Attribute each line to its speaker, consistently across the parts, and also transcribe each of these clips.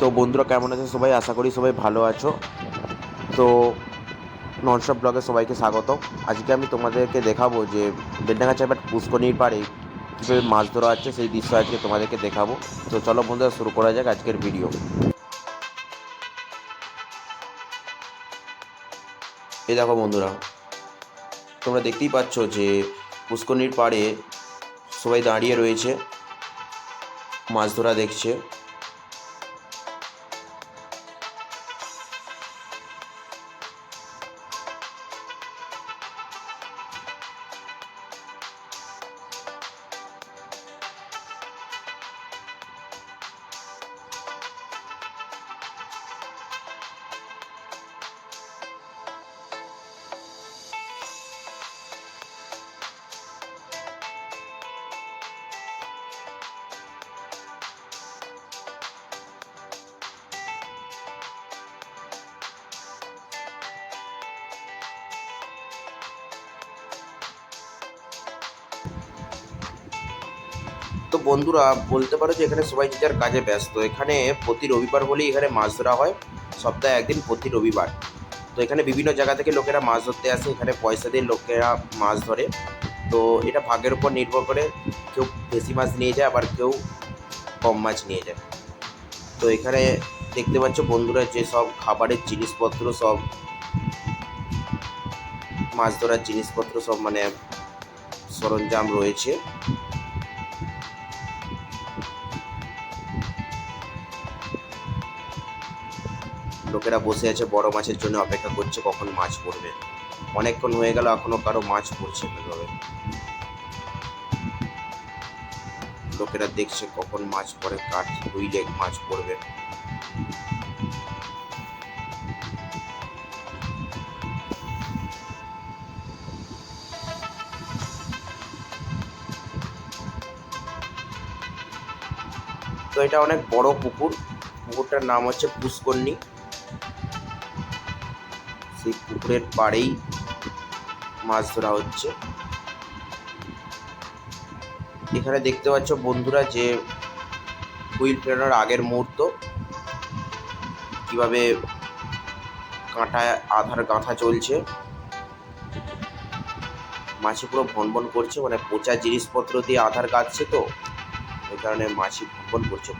Speaker 1: তো বন্ধুরা কেমন আছে? সবাই আশা করি সবাই ভালো আছো। তো ননস্টপ ব্লগে সবাইকে স্বাগত। আজকে আমি তোমাদেরকে দেখাবো যে বেলডাঙ্গা চাপার পুষ্কনির পাড়ে কীভাবে মাছ ধরা হচ্ছে সেই দৃশ্য আজকে তোমাদেরকে দেখাবো। তো চলো বন্ধুরা, শুরু করা যাক আজকের ভিডিও এই দেখো বন্ধুরা, তোমরা দেখতেই পাচ্ছ যে পুষ্কনির পাড়ে সবাই দাঁড়িয়ে রয়েছে, মাছ ধরা দেখছে। তো বন্ধুরা বলতে পারো যে এখানে সবাই যে যার কাজে ব্যস্ত। এখানে প্রতি রবিবার হলেই এখানে মাছ ধরা হয়, সপ্তাহে একদিন প্রতি রবিবার। তো এখানে বিভিন্ন জায়গা থেকে লোকেরা মাছ ধরতে আসে, এখানে পয়সা দিয়ে লোকেরা মাছ ধরে। তো এটা ভাগের উপর নির্ভর করে কেউ বেশি মাছ নিয়ে যায়, আবার কেউ কম মাছ নিয়ে যায়। তো এখানে দেখতে পাচ্ছ বন্ধুরা যে সব খাবারের জিনিসপত্র, সব মাছ ধরার জিনিসপত্র সব মানে সরঞ্জাম রয়েছে। লোকেরা বসে আছে, বড় মাছের জন্য অপেক্ষা করছে কখন মাছ পড়বে। অনেকক্ষণ হয়ে গেল, এখনও কারও মাছ পড়ছে না লোকেরা দেখছে কখন মাছ পড়ে কাঠ হুইলে মাছ পড়বে। তো এটা অনেক বড় পুকুর। পুকুরটার নাম হচ্ছে পুষ্করণী। সেই পুকুরের পাড়েই মাছ ধরা হচ্ছে। এখানে দেখতে পাচ্ছ বন্ধুরা যে হুইল ফেরানোর আগের মুহূর্ত। কীভাবে কাঁটায় আধার গাঁথা চলছে। মাছি পুরো ভনভন করছে মানে পচা জিনিসপত্র দিয়ে আধার কাটছে তো। ওই কারণে মাছি ভনভন করছে।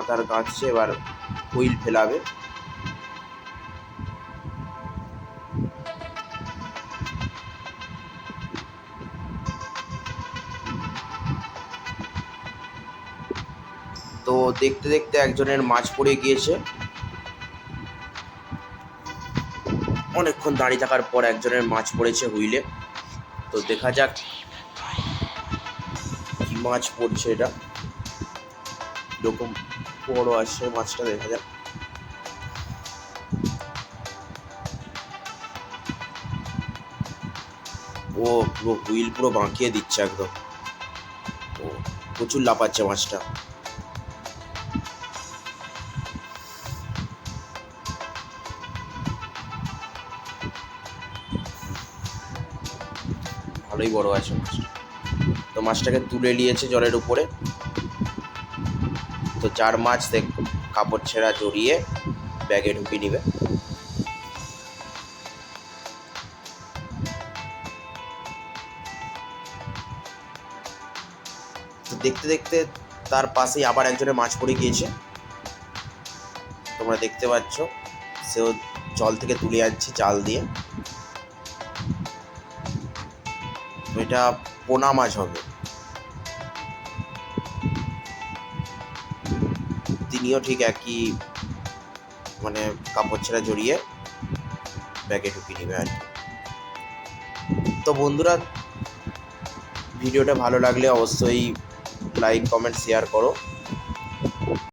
Speaker 1: আধার কাটছে, এবার হুইল ফেলাবে। তো দেখতে দেখতে একজনের মাছ পড়ে গিয়েছে। অনেকক্ষণ দাঁড়িয়ে থাকার পর একজনের মাছ পড়েছে হুইলে। তো দেখা যাক কি মাছ পড়ছে এটা। এরকম বড় আসছে মাছটা দেখা যাক। ও পুরো হুইল পুরো বাঁকিয়ে দিচ্ছে একদম। ও, প্রচুর লাফাচ্ছে মাছটা। ভালোই বড় আছে মাছটা। তো মাছটাকে তুলে নিয়েছে জলের উপরে। তো চার মাছ দেখ, কাপড় ছেঁড়া জড়িয়ে ব্যাগে ঢুকিয়ে নিবে। দেখতে দেখতে তার পাশেই আবার একজনের মাছ পড়ে গিয়েছে। তোমরা দেখতে পাচ্ছ, সেও জল থেকে তুলে আনছে জাল দিয়ে। এটা পোনা মাছ হবে। তিনিও ঠিক একই মানে কাপড় ছেঁড়া জড়িয়ে ব্যাগে ঢুকিয়ে নেবে আর তো বন্ধুরা, ভিডিওটা ভালো লাগলে অবশ্যই লাইক কমেন্ট শেয়ার করো।